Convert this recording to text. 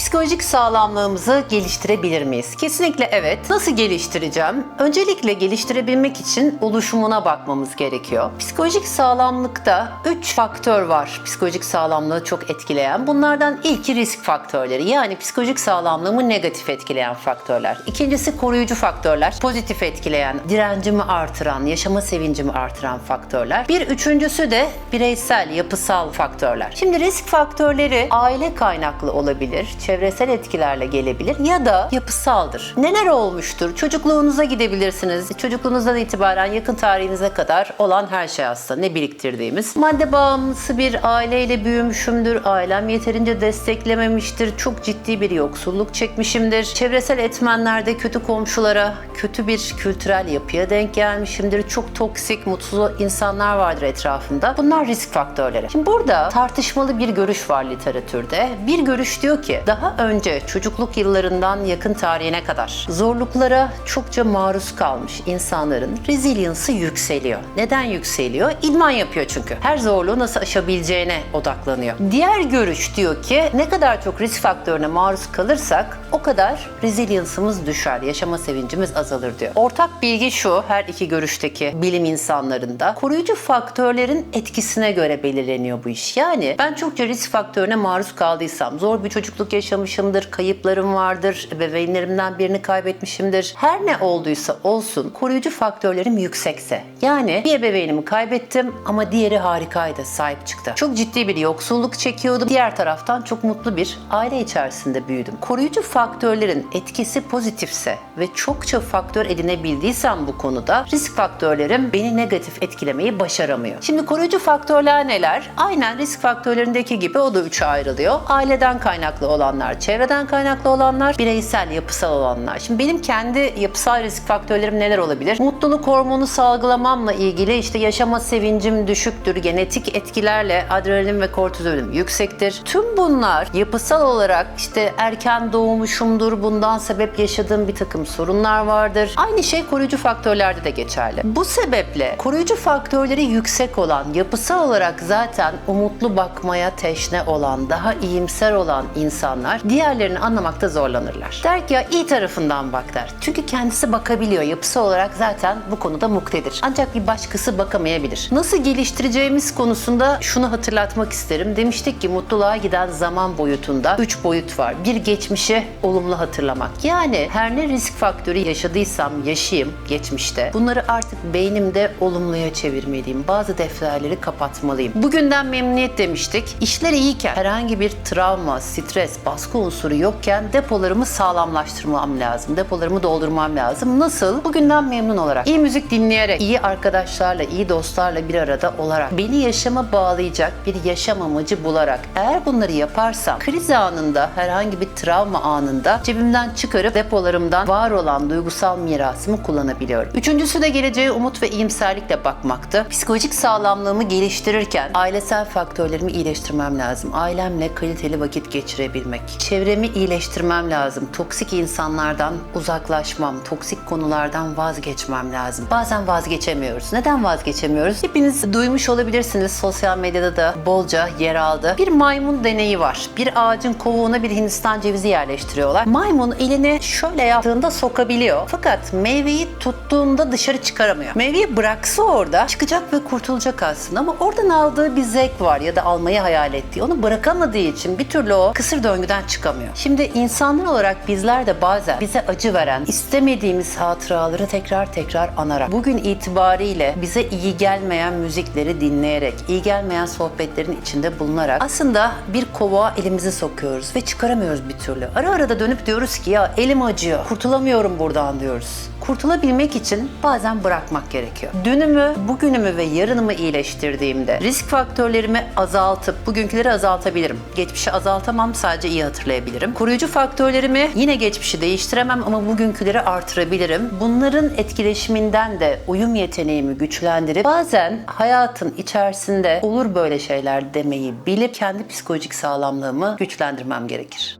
Psikolojik sağlamlığımızı geliştirebilir miyiz? Kesinlikle evet. Nasıl geliştireceğim? Öncelikle geliştirebilmek için oluşumuna bakmamız gerekiyor. Psikolojik sağlamlıkta 3 faktör var. Psikolojik sağlamlığı çok etkileyen. Bunlardan ilki risk faktörleri. Yani psikolojik sağlamlığımı negatif etkileyen faktörler. İkincisi koruyucu faktörler. Pozitif etkileyen, direncimi artıran, yaşama sevincimi artıran faktörler. Bir üçüncüsü de bireysel, yapısal faktörler. Şimdi risk faktörleri aile kaynaklı olabilir, çevresel etkilerle gelebilir ya da yapısaldır. Neler olmuştur? Çocukluğunuza gidebilirsiniz. Çocukluğunuzdan itibaren yakın tarihinize kadar olan her şey aslında ne biriktirdiğimiz. Madde bağımlısı bir aileyle büyümüşümdür. Ailem yeterince desteklememiştir. Çok ciddi bir yoksulluk çekmişimdir. Çevresel etmenlerde kötü komşulara, kötü bir kültürel yapıya denk gelmişimdir. Çok toksik, mutsuz insanlar vardır etrafımda. Bunlar risk faktörleri. Şimdi burada tartışmalı bir görüş var literatürde. Bir görüş diyor ki daha önce çocukluk yıllarından yakın tarihine kadar zorluklara çokça maruz kalmış insanların resilience'ı yükseliyor. Neden yükseliyor? İdman yapıyor çünkü. Her zorluğu nasıl aşabileceğine odaklanıyor. Diğer görüş diyor ki ne kadar çok risk faktörüne maruz kalırsak o kadar resilience'ımız düşer, yaşama sevincimiz azalır diyor. Ortak bilgi şu her iki görüşteki bilim insanlarında koruyucu faktörlerin etkisine göre belirleniyor bu iş. Yani ben çokça risk faktörüne maruz kaldıysam, zor bir çocukluk yaşamışımdır, kayıplarım vardır, ebeveynlerimden birini kaybetmişimdir. Her ne olduysa olsun koruyucu faktörlerim yüksekse. Yani bir ebeveynimi kaybettim ama diğeri harikaydı, sahip çıktı. Çok ciddi bir yoksulluk çekiyordum. Diğer taraftan çok mutlu bir aile içerisinde büyüdüm. Koruyucu faktörlerin etkisi pozitifse ve çokça faktör edinebildiysem bu konuda risk faktörlerim beni negatif etkilemeyi başaramıyor. Şimdi koruyucu faktörler neler? Aynen risk faktörlerindeki gibi o da üçe ayrılıyor. Aileden kaynaklı olanlar, çevreden kaynaklı olanlar, bireysel, yapısal olanlar. Şimdi benim kendi yapısal risk faktörlerim neler olabilir? Mutluluk hormonu salgılamamla ilgili işte yaşama sevincim düşüktür, genetik etkilerle adrenalin ve kortizolüm yüksektir. Tüm bunlar yapısal olarak işte erken doğmuşumdur, bundan sebep yaşadığım bir takım sorunlar vardır. Aynı şey koruyucu faktörlerde de geçerli. Bu sebeple koruyucu faktörleri yüksek olan, yapısal olarak zaten umutlu bakmaya teşne olan, daha iyimser olan insanlar diğerlerini anlamakta zorlanırlar. Der ki ya iyi tarafından bak der. Çünkü kendisi bakabiliyor. Yapısı olarak zaten bu konuda muktedir. Ancak bir başkası bakamayabilir. Nasıl geliştireceğimiz konusunda şunu hatırlatmak isterim. Demiştik ki mutluluğa giden zaman boyutunda 3 boyut var. Bir geçmişi olumlu hatırlamak. Yani her ne risk faktörü yaşadıysam yaşayayım geçmişte. Bunları artık beynimde olumluya çevirmeliyim. Bazı defterleri kapatmalıyım. Bugünden memnuniyet demiştik. İşler iyiyken herhangi bir travma, stres, baskı unsuru yokken depolarımı sağlamlaştırmam lazım. Depolarımı doldurmam lazım. Nasıl? Bugünden memnun olarak. İyi müzik dinleyerek, iyi arkadaşlarla, iyi dostlarla bir arada olarak, beni yaşama bağlayacak bir yaşam amacı bularak. Eğer bunları yaparsam kriz anında, herhangi bir travma anında cebimden çıkarıp depolarımdan var olan duygusal mirasımı kullanabiliyorum. Üçüncüsü de geleceğe umut ve iyimserlikle bakmaktı. Psikolojik sağlamlığımı geliştirirken ailesel faktörlerimi iyileştirmem lazım. Ailemle kaliteli vakit geçirebilmek. Çevremi iyileştirmem lazım. Toksik insanlardan uzaklaşmam, toksik konulardan vazgeçmem lazım. Bazen vazgeçemiyoruz. Neden vazgeçemiyoruz? Hepiniz duymuş olabilirsiniz. Sosyal medyada da bolca yer aldı. Bir maymun deneyi var. Bir ağacın kovuğuna bir Hindistan cevizi yerleştiriyorlar. Maymun elini şöyle yaptığında sokabiliyor. Fakat meyveyi tuttuğunda dışarı çıkaramıyor. Meyveyi bıraksa orada çıkacak ve kurtulacak aslında ama oradan aldığı bir zevk var ya da almayı hayal ettiği. Onu bırakamadığı için bir türlü o kısır döngüden çıkamıyor. Şimdi insanlar olarak bizler de bazen bize acı veren, istemediğimiz hatıraları tekrar tekrar anarak, bugün itibariyle bize iyi gelmeyen müzikleri dinleyerek, iyi gelmeyen sohbetlerin içinde bulunarak aslında bir kovağa elimizi sokuyoruz ve çıkaramıyoruz bir türlü. Ara ara da dönüp diyoruz ki ya elim acıyor, kurtulamıyorum buradan diyoruz. Kurtulabilmek için bazen bırakmak gerekiyor. Dünümü, bugünümü ve yarınımı iyileştirdiğimde risk faktörlerimi azaltıp bugünküleri azaltabilirim. Geçmişi azaltamam sadece iyi hatırlayabilirim. Koruyucu faktörlerimi yine geçmişi değiştiremem ama bugünküleri artırabilirim. Bunların etkileşiminden de uyum yeteneğimi güçlendirip bazen hayatın içerisinde olur böyle şeyler demeyi bilip kendi psikolojik sağlamlığımı güçlendirmem gerekir.